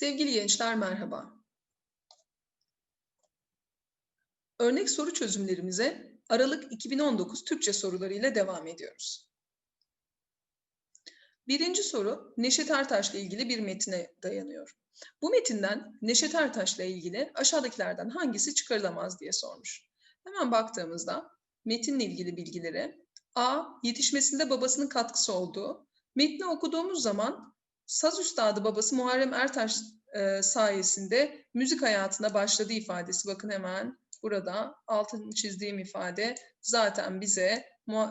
Sevgili gençler merhaba. Örnek soru çözümlerimize Aralık 2019 Türkçe sorularıyla devam ediyoruz. Birinci soru Neşet Ertaş'la ilgili bir metine dayanıyor. Bu metinden Neşet Ertaş'la ilgili aşağıdakilerden hangisi çıkarılamaz diye sormuş. Hemen baktığımızda metinle ilgili bilgileri A. Yetişmesinde babasının katkısı olduğu. Metni okuduğumuz zaman saz üstadı babası Muharrem Ertaş e, sayesinde müzik hayatına başladığı ifadesi. Bakın hemen burada altını çizdiğim ifade zaten bize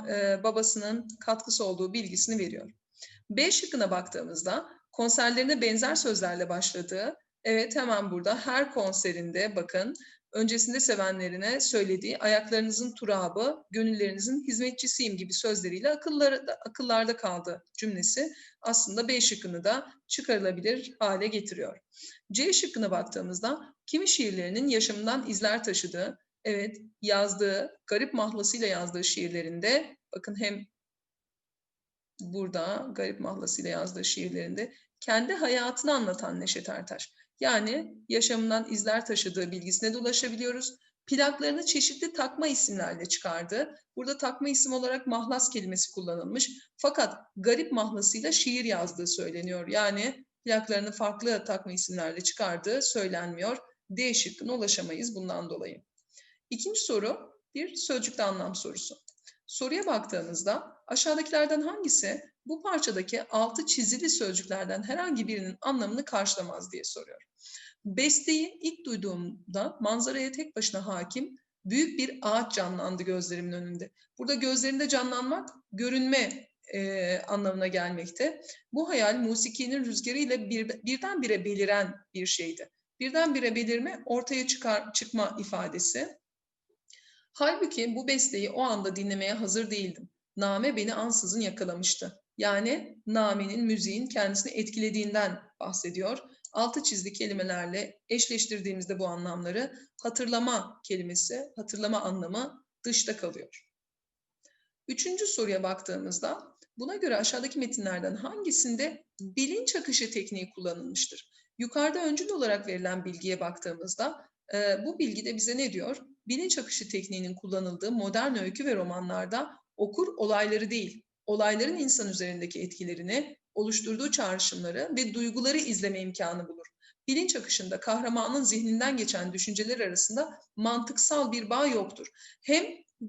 e, babasının katkısı olduğu bilgisini veriyor. B şıkkına baktığımızda konserlerine benzer sözlerle başladığı, evet hemen burada her konserinde bakın öncesinde sevenlerine söylediği ayaklarınızın turabı, gönüllerinizin hizmetçisiyim gibi sözleriyle akıllarda, akıllarda kaldı cümlesi aslında B şıkkını da çıkarılabilir hale getiriyor. C şıkkına baktığımızda kimi şiirlerinin yaşamından izler taşıdığı, evet yazdığı, garip mahlasıyla yazdığı şiirlerinde bakın hem burada garip mahlasıyla yazdığı şiirlerinde kendi hayatını anlatan Neşet Ertaş yani yaşamından izler taşıdığı bilgisine de ulaşabiliyoruz. Plaklarını çeşitli takma isimlerle çıkardı. Burada takma isim olarak mahlas kelimesi kullanılmış. Fakat garip mahlasıyla şiir yazdığı söyleniyor. Yani plaklarını farklı takma isimlerle çıkardığı söylenmiyor. D şıkkına ulaşamayız bundan dolayı. İkinci soru bir sözcükte anlam sorusu. Soruya baktığınızda aşağıdakilerden hangisi bu parçadaki altı çizili sözcüklerden herhangi birinin anlamını karşılamaz diye soruyor. Besteyi ilk duyduğumda manzaraya tek başına hakim büyük bir ağaç canlandı gözlerimin önünde. Burada gözlerinde canlanmak görünme e, anlamına gelmekte. Bu hayal musikinin rüzgarıyla bir, birdenbire beliren bir şeydi. Birdenbire belirme ortaya çıkar, çıkma ifadesi. Halbuki bu besteyi o anda dinlemeye hazır değildim. Name beni ansızın yakalamıştı. Yani namenin, müziğin kendisini etkilediğinden bahsediyor. Altı çizdi kelimelerle eşleştirdiğimizde bu anlamları hatırlama kelimesi, hatırlama anlamı dışta kalıyor. Üçüncü soruya baktığımızda buna göre aşağıdaki metinlerden hangisinde bilinç akışı tekniği kullanılmıştır? Yukarıda öncül olarak verilen bilgiye baktığımızda e, bu bilgide bize ne diyor? Bilinç akışı tekniğinin kullanıldığı modern öykü ve romanlarda okur olayları değil, olayların insan üzerindeki etkilerini, oluşturduğu çağrışımları ve duyguları izleme imkanı bulur. Bilinç akışında kahramanın zihninden geçen düşünceler arasında mantıksal bir bağ yoktur. Hem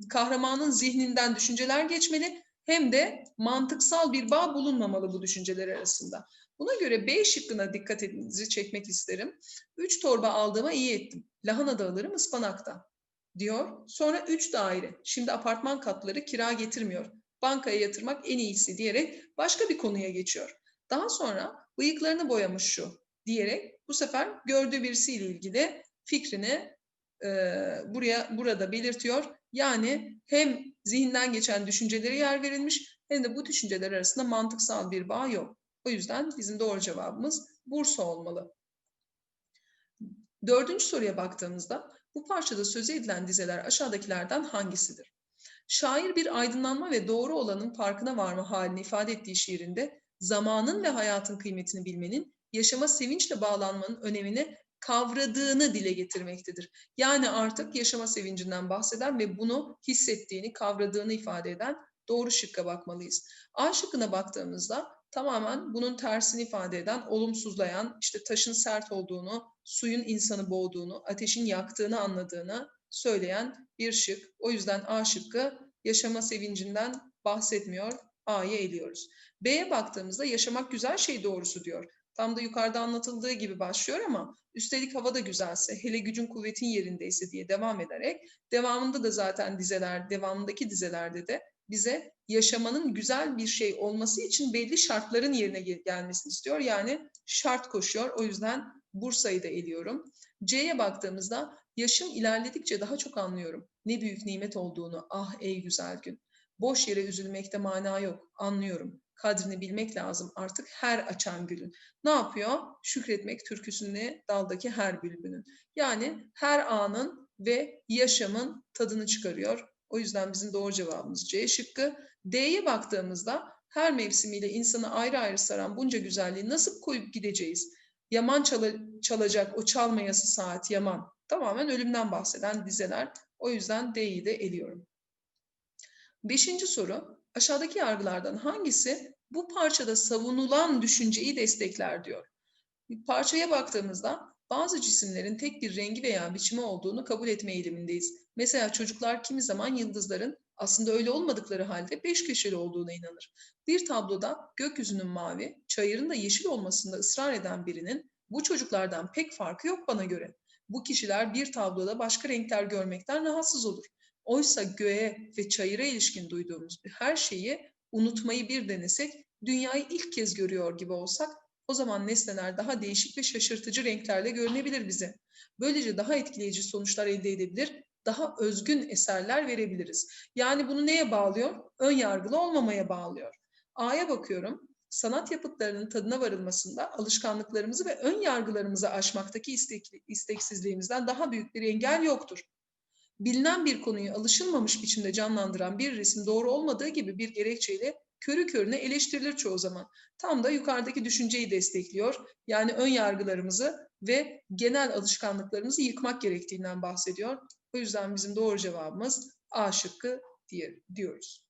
kahramanın zihninden düşünceler geçmeli hem de mantıksal bir bağ bulunmamalı bu düşünceler arasında. Buna göre B şıkkına dikkatinizi çekmek isterim. Üç torba aldığıma iyi ettim. Lahana da alırım ıspanakta diyor. Sonra üç daire. Şimdi apartman katları kira getirmiyor bankaya yatırmak en iyisi diyerek başka bir konuya geçiyor. Daha sonra bıyıklarını boyamış şu diyerek bu sefer gördüğü birisiyle ilgili fikrini e, buraya burada belirtiyor. Yani hem zihinden geçen düşüncelere yer verilmiş hem de bu düşünceler arasında mantıksal bir bağ yok. O yüzden bizim doğru cevabımız Bursa olmalı. Dördüncü soruya baktığımızda bu parçada söz edilen dizeler aşağıdakilerden hangisidir? Şair bir aydınlanma ve doğru olanın farkına varma halini ifade ettiği şiirinde zamanın ve hayatın kıymetini bilmenin, yaşama sevinçle bağlanmanın önemini kavradığını dile getirmektedir. Yani artık yaşama sevincinden bahseden ve bunu hissettiğini, kavradığını ifade eden doğru şıkka bakmalıyız. A şıkkına baktığımızda tamamen bunun tersini ifade eden, olumsuzlayan, işte taşın sert olduğunu, suyun insanı boğduğunu, ateşin yaktığını anladığını söyleyen bir şık. O yüzden A şıkkı yaşama sevincinden bahsetmiyor. A'yı eliyoruz. B'ye baktığımızda yaşamak güzel şey doğrusu diyor. Tam da yukarıda anlatıldığı gibi başlıyor ama üstelik hava da güzelse, hele gücün kuvvetin yerindeyse diye devam ederek devamında da zaten dizeler, devamındaki dizelerde de bize yaşamanın güzel bir şey olması için belli şartların yerine gelmesini istiyor. Yani şart koşuyor. O yüzden Bursa'yı da eliyorum. C'ye baktığımızda yaşım ilerledikçe daha çok anlıyorum ne büyük nimet olduğunu. Ah ey güzel gün. Boş yere üzülmekte mana yok. Anlıyorum. Kadrini bilmek lazım artık her açan gülün. Ne yapıyor? Şükretmek türküsünde daldaki her bülbünün. Yani her anın ve yaşamın tadını çıkarıyor. O yüzden bizim doğru cevabımız C şıkkı. D'ye baktığımızda her mevsimiyle insanı ayrı ayrı saran bunca güzelliği nasıl koyup gideceğiz? Yaman çala- çalacak o çalmayası saat Yaman. Tamamen ölümden bahseden dizeler. O yüzden D'yi de eliyorum. Beşinci soru. Aşağıdaki yargılardan hangisi bu parçada savunulan düşünceyi destekler diyor. Parçaya baktığımızda bazı cisimlerin tek bir rengi veya biçimi olduğunu kabul etme eğilimindeyiz. Mesela çocuklar kimi zaman yıldızların aslında öyle olmadıkları halde beş köşeli olduğuna inanır. Bir tabloda gökyüzünün mavi, çayırın da yeşil olmasında ısrar eden birinin bu çocuklardan pek farkı yok bana göre. Bu kişiler bir tabloda başka renkler görmekten rahatsız olur. Oysa göğe ve çayıra ilişkin duyduğumuz her şeyi unutmayı bir denesek, dünyayı ilk kez görüyor gibi olsak, o zaman nesneler daha değişik ve şaşırtıcı renklerle görünebilir bize. Böylece daha etkileyici sonuçlar elde edebilir, daha özgün eserler verebiliriz. Yani bunu neye bağlıyor? Ön yargılı olmamaya bağlıyor. A'ya bakıyorum. Sanat yapıtlarının tadına varılmasında alışkanlıklarımızı ve ön yargılarımızı aşmaktaki istek, isteksizliğimizden daha büyük bir engel yoktur bilinen bir konuyu alışılmamış biçimde canlandıran bir resim doğru olmadığı gibi bir gerekçeyle körü körüne eleştirilir çoğu zaman. Tam da yukarıdaki düşünceyi destekliyor. Yani ön yargılarımızı ve genel alışkanlıklarımızı yıkmak gerektiğinden bahsediyor. O yüzden bizim doğru cevabımız A şıkkı diye, diyoruz.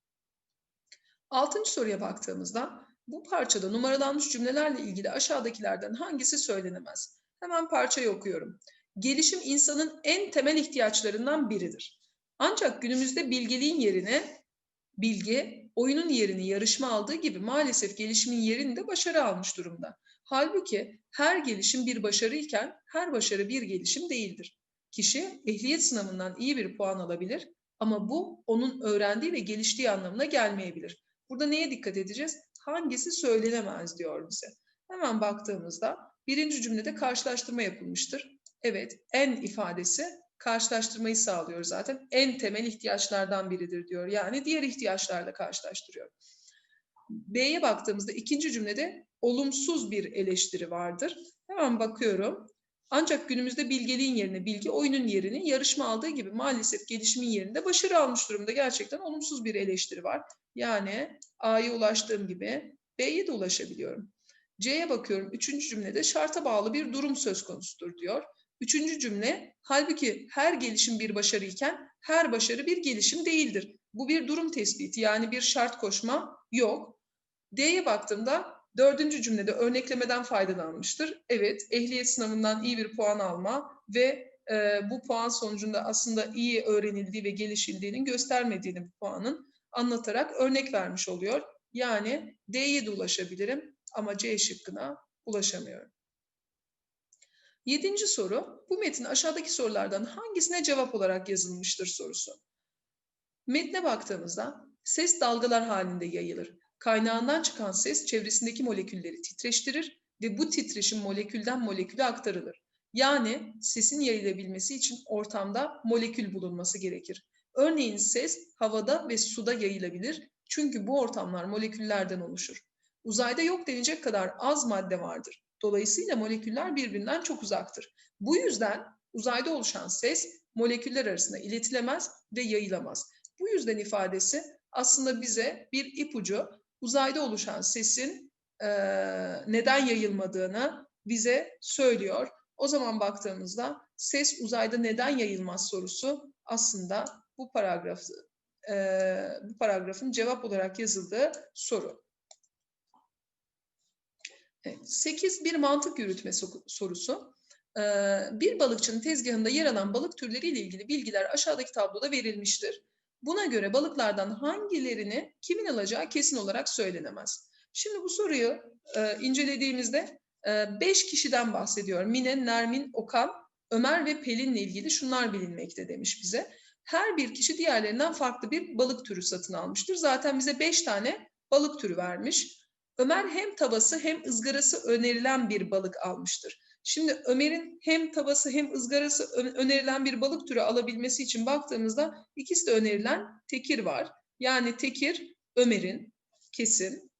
Altıncı soruya baktığımızda bu parçada numaralanmış cümlelerle ilgili aşağıdakilerden hangisi söylenemez? Hemen parçayı okuyorum gelişim insanın en temel ihtiyaçlarından biridir. Ancak günümüzde bilgeliğin yerine bilgi, oyunun yerini yarışma aldığı gibi maalesef gelişimin yerini de başarı almış durumda. Halbuki her gelişim bir başarı iken her başarı bir gelişim değildir. Kişi ehliyet sınavından iyi bir puan alabilir ama bu onun öğrendiği ve geliştiği anlamına gelmeyebilir. Burada neye dikkat edeceğiz? Hangisi söylenemez diyor bize. Hemen baktığımızda birinci cümlede karşılaştırma yapılmıştır. Evet, en ifadesi karşılaştırmayı sağlıyor zaten. En temel ihtiyaçlardan biridir diyor. Yani diğer ihtiyaçlarla karşılaştırıyor. B'ye baktığımızda ikinci cümlede olumsuz bir eleştiri vardır. Hemen bakıyorum. Ancak günümüzde bilgeliğin yerine bilgi oyunun yerini yarışma aldığı gibi maalesef gelişimin yerinde başarı almış durumda. Gerçekten olumsuz bir eleştiri var. Yani A'ya ulaştığım gibi B'ye de ulaşabiliyorum. C'ye bakıyorum. Üçüncü cümlede şarta bağlı bir durum söz konusudur diyor. Üçüncü cümle, halbuki her gelişim bir başarı iken her başarı bir gelişim değildir. Bu bir durum tespiti yani bir şart koşma yok. D'ye baktığımda dördüncü cümlede örneklemeden faydalanmıştır. Evet, ehliyet sınavından iyi bir puan alma ve e, bu puan sonucunda aslında iyi öğrenildiği ve gelişildiğinin göstermediğini bu puanın anlatarak örnek vermiş oluyor. Yani D'ye de ulaşabilirim ama C şıkkına ulaşamıyorum. Yedinci soru, bu metin aşağıdaki sorulardan hangisine cevap olarak yazılmıştır sorusu. Metne baktığımızda ses dalgalar halinde yayılır. Kaynağından çıkan ses çevresindeki molekülleri titreştirir ve bu titreşim molekülden moleküle aktarılır. Yani sesin yayılabilmesi için ortamda molekül bulunması gerekir. Örneğin ses havada ve suda yayılabilir çünkü bu ortamlar moleküllerden oluşur. Uzayda yok denecek kadar az madde vardır. Dolayısıyla moleküller birbirinden çok uzaktır. Bu yüzden uzayda oluşan ses moleküller arasında iletilemez ve yayılamaz. Bu yüzden ifadesi aslında bize bir ipucu uzayda oluşan sesin e, neden yayılmadığını bize söylüyor. O zaman baktığımızda ses uzayda neden yayılmaz sorusu aslında bu paragrafı e, bu paragrafın cevap olarak yazıldığı soru. 8 bir mantık yürütme sorusu. Bir balıkçının tezgahında yer alan balık türleriyle ilgili bilgiler aşağıdaki tabloda verilmiştir. Buna göre balıklardan hangilerini kimin alacağı kesin olarak söylenemez. Şimdi bu soruyu incelediğimizde 5 kişiden bahsediyor. Mine, Nermin, Okan, Ömer ve Pelin'le ilgili şunlar bilinmekte demiş bize. Her bir kişi diğerlerinden farklı bir balık türü satın almıştır. Zaten bize 5 tane balık türü vermiş. Ömer hem tavası hem ızgarası önerilen bir balık almıştır. Şimdi Ömer'in hem tavası hem ızgarası önerilen bir balık türü alabilmesi için baktığımızda ikisi de önerilen tekir var. Yani tekir Ömer'in kesin.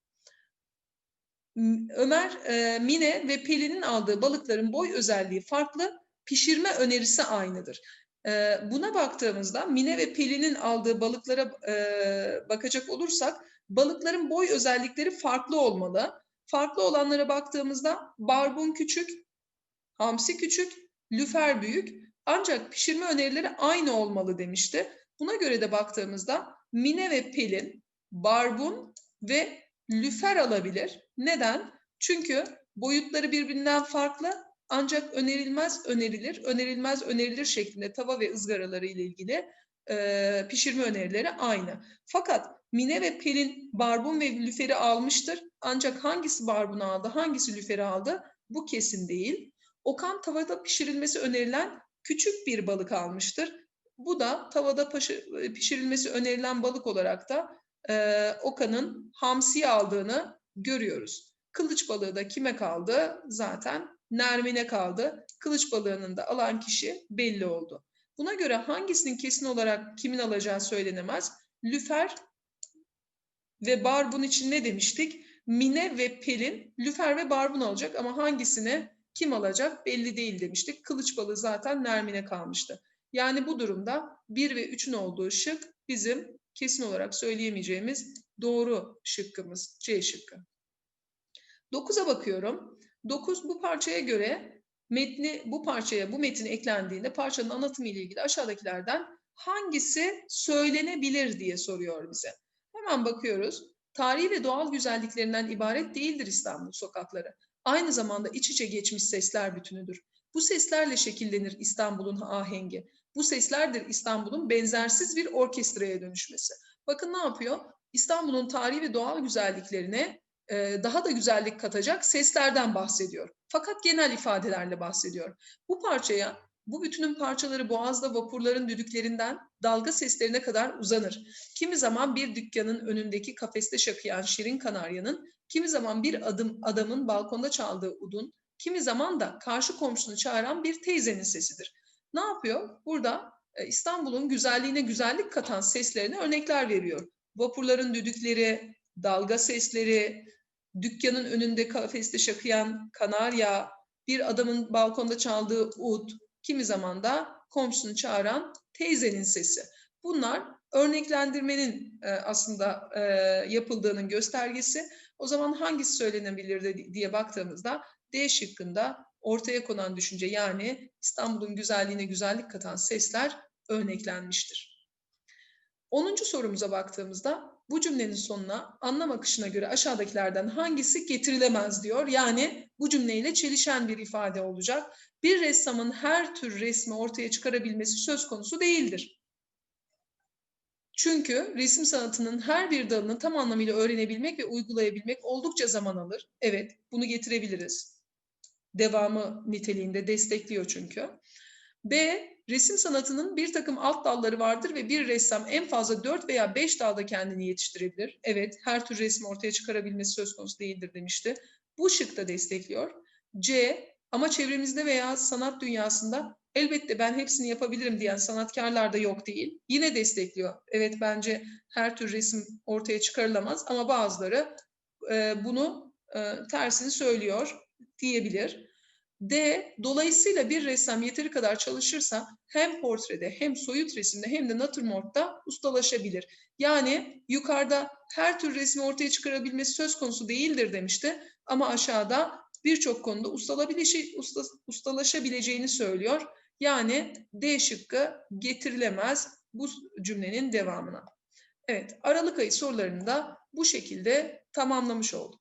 Ömer, e, Mine ve Pelin'in aldığı balıkların boy özelliği farklı, pişirme önerisi aynıdır. E, buna baktığımızda Mine ve Pelin'in aldığı balıklara e, bakacak olursak balıkların boy özellikleri farklı olmalı. Farklı olanlara baktığımızda barbun küçük, Hamsi küçük, lüfer büyük. Ancak pişirme önerileri aynı olmalı demişti. Buna göre de baktığımızda Mine ve Pelin barbun ve lüfer alabilir. Neden? Çünkü boyutları birbirinden farklı ancak önerilmez önerilir, önerilmez önerilir şeklinde tava ve ızgaraları ile ilgili e, pişirme önerileri aynı. Fakat Mine ve Pelin barbun ve lüferi almıştır. Ancak hangisi barbunu aldı, hangisi lüferi aldı bu kesin değil. Okan tavada pişirilmesi önerilen küçük bir balık almıştır. Bu da tavada pişirilmesi önerilen balık olarak da e, Okan'ın hamsi aldığını görüyoruz. Kılıç balığı da kime kaldı? Zaten Nermin'e kaldı. Kılıç balığının da alan kişi belli oldu. Buna göre hangisinin kesin olarak kimin alacağı söylenemez. Lüfer ve Barbun için ne demiştik? Mine ve Pelin Lüfer ve Barbun alacak ama hangisini kim alacak belli değil demiştik. Kılıç balığı zaten Nermin'e kalmıştı. Yani bu durumda 1 ve 3'ün olduğu şık bizim kesin olarak söyleyemeyeceğimiz doğru şıkkımız C şıkkı. 9'a bakıyorum. 9 bu parçaya göre metni bu parçaya bu metin eklendiğinde parçanın anlatımı ile ilgili aşağıdakilerden hangisi söylenebilir diye soruyor bize. Hemen bakıyoruz. Tarihi ve doğal güzelliklerinden ibaret değildir İstanbul sokakları. Aynı zamanda iç içe geçmiş sesler bütünüdür. Bu seslerle şekillenir İstanbul'un ahengi. Bu seslerdir İstanbul'un benzersiz bir orkestraya dönüşmesi. Bakın ne yapıyor? İstanbul'un tarihi ve doğal güzelliklerine e, daha da güzellik katacak seslerden bahsediyor. Fakat genel ifadelerle bahsediyor. Bu parçaya, bu bütünün parçaları boğazda vapurların düdüklerinden dalga seslerine kadar uzanır. Kimi zaman bir dükkanın önündeki kafeste şakıyan şirin kanaryanın, kimi zaman bir adım adamın balkonda çaldığı udun, kimi zaman da karşı komşunu çağıran bir teyzenin sesidir. Ne yapıyor? Burada e, İstanbul'un güzelliğine güzellik katan seslerine örnekler veriyor. Vapurların düdükleri, dalga sesleri, dükkanın önünde kafeste şakıyan kanarya, bir adamın balkonda çaldığı ud, kimi zaman da komşunu çağıran teyzenin sesi. Bunlar örneklendirmenin e, aslında e, yapıldığının göstergesi. O zaman hangisi söylenebilir diye baktığımızda D şıkkında ortaya konan düşünce yani İstanbul'un güzelliğine güzellik katan sesler örneklenmiştir. 10. sorumuza baktığımızda bu cümlenin sonuna anlam akışına göre aşağıdakilerden hangisi getirilemez diyor. Yani bu cümleyle çelişen bir ifade olacak. Bir ressamın her tür resmi ortaya çıkarabilmesi söz konusu değildir. Çünkü resim sanatının her bir dalını tam anlamıyla öğrenebilmek ve uygulayabilmek oldukça zaman alır. Evet, bunu getirebiliriz devamı niteliğinde destekliyor çünkü. B. Resim sanatının bir takım alt dalları vardır ve bir ressam en fazla 4 veya 5 dalda kendini yetiştirebilir. Evet, her tür resmi ortaya çıkarabilmesi söz konusu değildir demişti. Bu şık da destekliyor. C. Ama çevremizde veya sanat dünyasında elbette ben hepsini yapabilirim diyen sanatkarlar da yok değil. Yine destekliyor. Evet bence her tür resim ortaya çıkarılamaz ama bazıları e, bunu e, tersini söylüyor diyebilir. D. Dolayısıyla bir ressam yeteri kadar çalışırsa hem portrede hem soyut resimde hem de natürmortta ustalaşabilir. Yani yukarıda her tür resmi ortaya çıkarabilmesi söz konusu değildir demişti. Ama aşağıda birçok konuda ustalaşabileceğini söylüyor. Yani D şıkkı getirilemez bu cümlenin devamına. Evet, Aralık ayı sorularını da bu şekilde tamamlamış olduk.